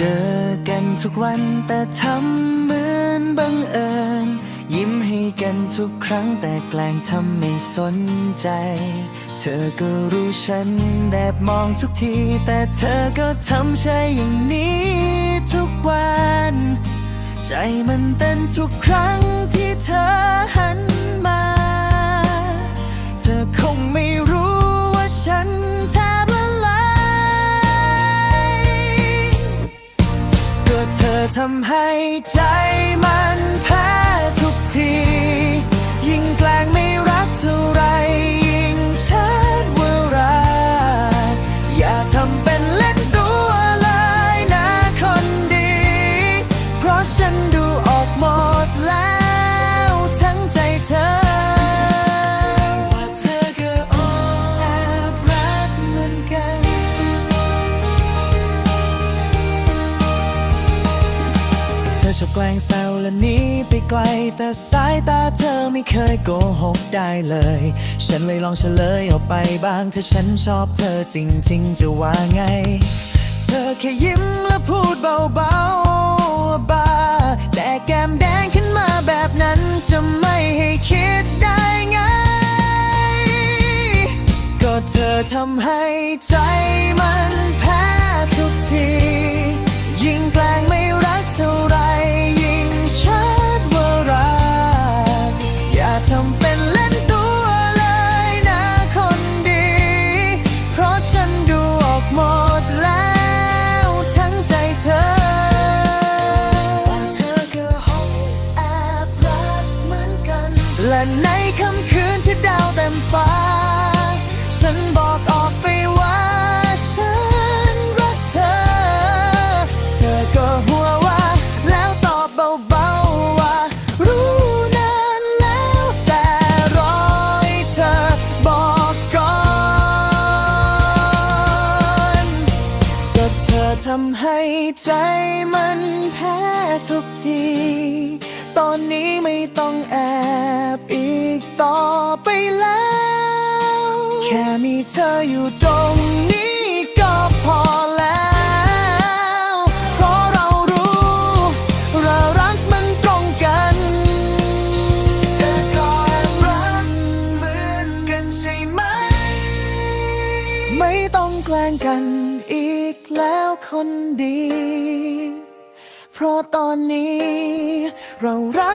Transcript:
จอกันทุกวันแต่ทำเหมือนบังเอิญ ยิ้มให้กันทุกครั้งแต่แกล้งทำไม่สนใจ เธอก็รู้ฉันแอบมองทุกที แต่เธอก็ทำใช่อย่างนี้ทุกวัน ใจมันเต้นทุกครั้งที่เธอหัน ทำให้ใจมันแพ้ ชอบแกล้งแซวและหนีไปไกล แต่สายตาเธอไม่เคยโกหกได้เลย ฉันเลยลองเฉลยออกไปบ้าง ถ้าฉันชอบเธอจริงๆ จะว่าไง เธอแค่ยิ้มและพูดเบาๆบ้าแต่แก้มแดงขึ้นมาแบบนั้นจะไม่ให้คิดได้ไง ก็เธอทำให้ใจมันแพ้ทุกที ทำเป็นเล่นตัวเลยนะคนดี เพราะฉันดูออกหมดแล้วทั้งใจเธอว่าเธอก็แอบรักเหมือนกันและใน ทำให้ใจมันแพ้ทุกที ตอนนี้ไม่ต้องแอบอีกต่อไปแล้ว แค่มีเธออยู่ตรงนี้ก็พอแล้ว เพราะเรารู้เรารักมันตรงกัน เธอก็แอบรักเหมือนกันใช่ไหม ไม่ต้องแกล้งกันอีกแล้ว คนดี เพราะตอนนี้เรารัก